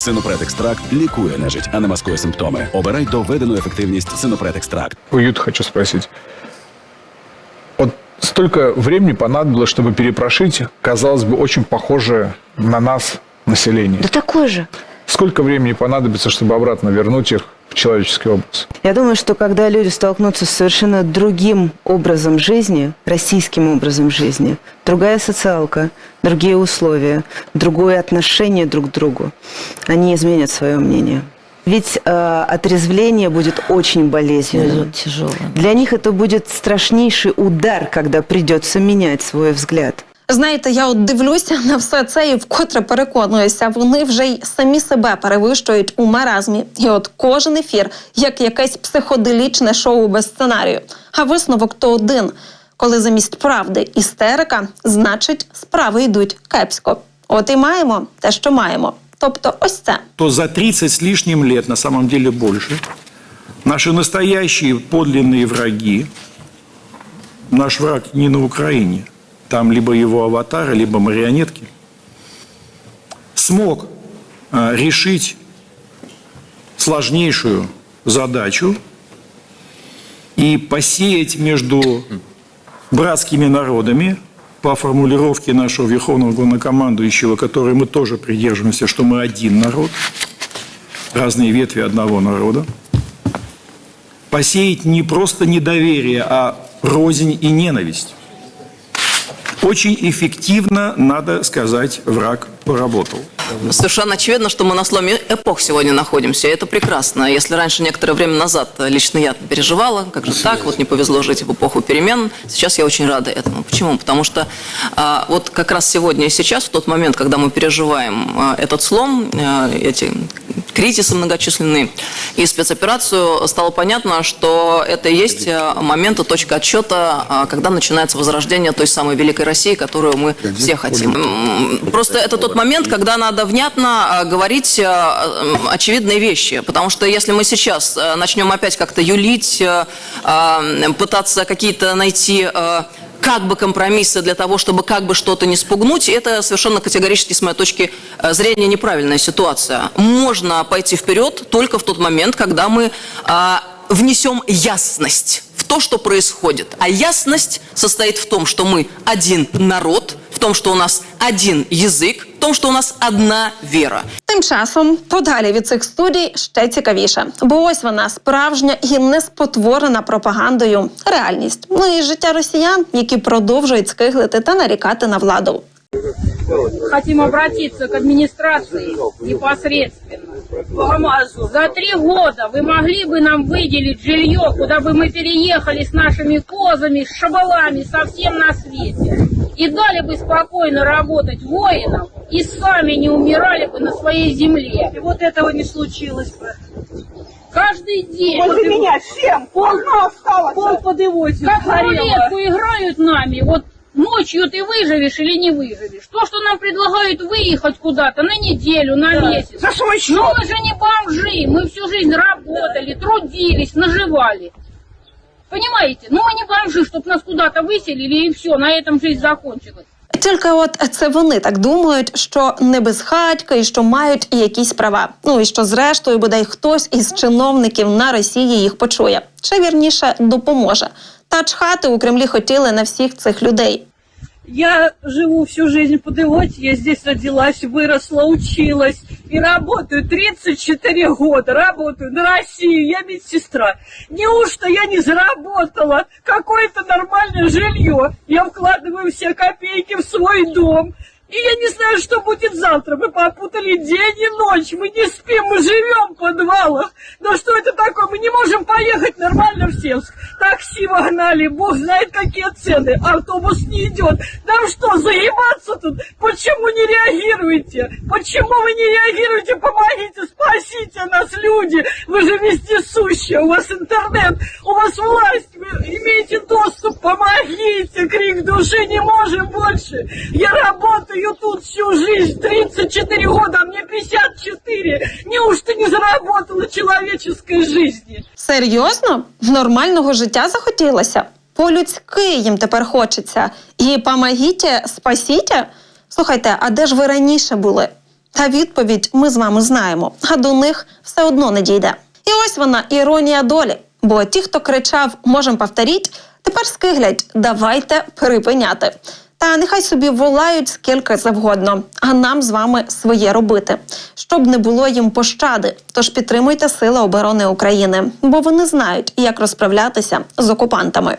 Синопред екстракт лікує нежить, а не маскує симптоми. Обирай доведену ефективність Синопред екстракт. У Юты хочу спросить. Вот столько времени понадобилось, чтобы перепрошить, казалось бы, очень похожее на нас население. Да такой же. Сколько времени понадобится, чтобы обратно вернуть их в человеческий образ? Я думаю, что когда люди столкнутся с совершенно другим образом жизни, российским образом жизни, другая социалка, другие условия, другое отношение друг к другу, они изменят свое мнение. Ведь э, отрезвление будет очень болезненным. Тяжело. Для них это будет страшнейший удар, когда придется менять свой взгляд. Знаєте, я от дивлюся на все це і вкотре переконуюся, вони вже й самі себе перевищують у маразмі. І от кожен ефір як якесь психоделічне шоу без сценарію. А висновок то один: коли замість правди істерика, значить справи йдуть кепсько. От і маємо те, що маємо. Тобто, ось це. то за 30 с лишним лет, на самом деле больше, наши настоящие подлинные враги, наш враг не на Украине, там либо его аватары, либо марионетки, смог э, решить сложнейшую задачу и посеять между братскими народами по формулировке нашего верховного главнокомандующего, которой мы тоже придерживаемся, что мы один народ, разные ветви одного народа, посеять не просто недоверие, а рознь и ненависть. Очень эффективно, надо сказать, враг поработал. Совершенно очевидно, что мы на сломе эпох сегодня находимся, и это прекрасно. Если раньше некоторое время назад э, лично я переживала, как же так, вот не повезло жить в эпоху перемен, сейчас я очень рада этому. Почему? Потому что а, вот как раз сегодня и сейчас, в тот момент, когда мы переживаем а, этот слом, а, эти кризисы многочисленные и спецоперацию, стало понятно, что это и есть а, момент и точка отсчета, а, когда начинается возрождение той самой великой России, которую мы все хотим. Просто это тот момент, когда надо внятно а, говорить м, очевидные вещи. Потому что если мы сейчас а, начнем опять как-то юлить, а, пытаться какие-то найти как бы компромиссы для того, чтобы как бы что-то не спугнуть, это совершенно категорически, с моей точки зрения, неправильная ситуация. Можно пойти вперед только в тот момент, когда мы а, внесем ясность в то, что происходит. А ясность состоит в том, что мы один народ, в том, что у нас один язык, в том, что у нас одна вера. Тим часом, подалі від цих студій ще цікавіше, бо ось вона справжня і неспотворена пропагандою реальність. Ну і життя росіян, які продовжують скиглити та нарікати на владу. хотим обратиться к администрации непосредственно. За три года вы могли бы нам выделить жилье, куда бы мы переехали с нашими козами, с шабалами, совсем на свете. И дали бы спокойно работать воинам, и сами не умирали бы на своей земле. И вот этого не случилось бы. Каждый день. После меня всем пол, осталось. Пол подывозят. Как в рулетку играют нами. Вот ночью ты выживешь или не выживешь. То, что нам предлагают выехать куда-то на неделю, на месяц. За свой счет. Но мы же не бомжи. Мы всю жизнь работали, трудились, наживали. Понимаете? Ну мы не бомжи, чтобы нас куда-то выселили и все, на этом жизнь закончилась. Тільки от це вони так думають, що не безхатька і що мають і якісь права. Ну і що зрештою бодай хтось із чиновників на Росії їх почує, чи вірніше допоможе. Та чхати у Кремлі хотіли на всіх цих людей. Я живу всю жизнь в Подевоте, я здесь родилась, выросла, училась И работаю 34 года, работаю на Россию, я медсестра. Неужто я не заработала какое-то нормальное жилье? Я вкладываю все копейки в свой дом. И я не знаю, что будет завтра. Мы попутали день и ночь. Мы не спим, мы живем в подвалах. Но что это такое? Мы не можем поехать нормально в Севск. Такси вогнали, бог знает какие цены. Автобус не идет. Нам что, заебаться тут? Почему не реагируете? Почему вы не реагируете? Помогите, спасите нас, люди. Вы же вездесущие, у вас интернет, у вас власть, вы имеете доступ. Души, не можем больше. Я работаю тут всю жизнь, 34 года, а мне 54. Неужто не заработала человеческой жизни? Серйозно? Нормального життя захотілося? По-людськи їм тепер хочеться. І помогіть, спасіть. Слухайте, а де ж ви раніше були? Та відповідь ми з вами знаємо, а до них все одно не дійде. І ось вона іронія долі. Бо ті, хто кричав «можем повторіть», тепер скиглять давайте припиняти. Та нехай собі волають скільки завгодно, а нам з вами своє робити, щоб не було їм пощади. Тож підтримуйте Сили оборони України, бо вони знають, як розправлятися з окупантами.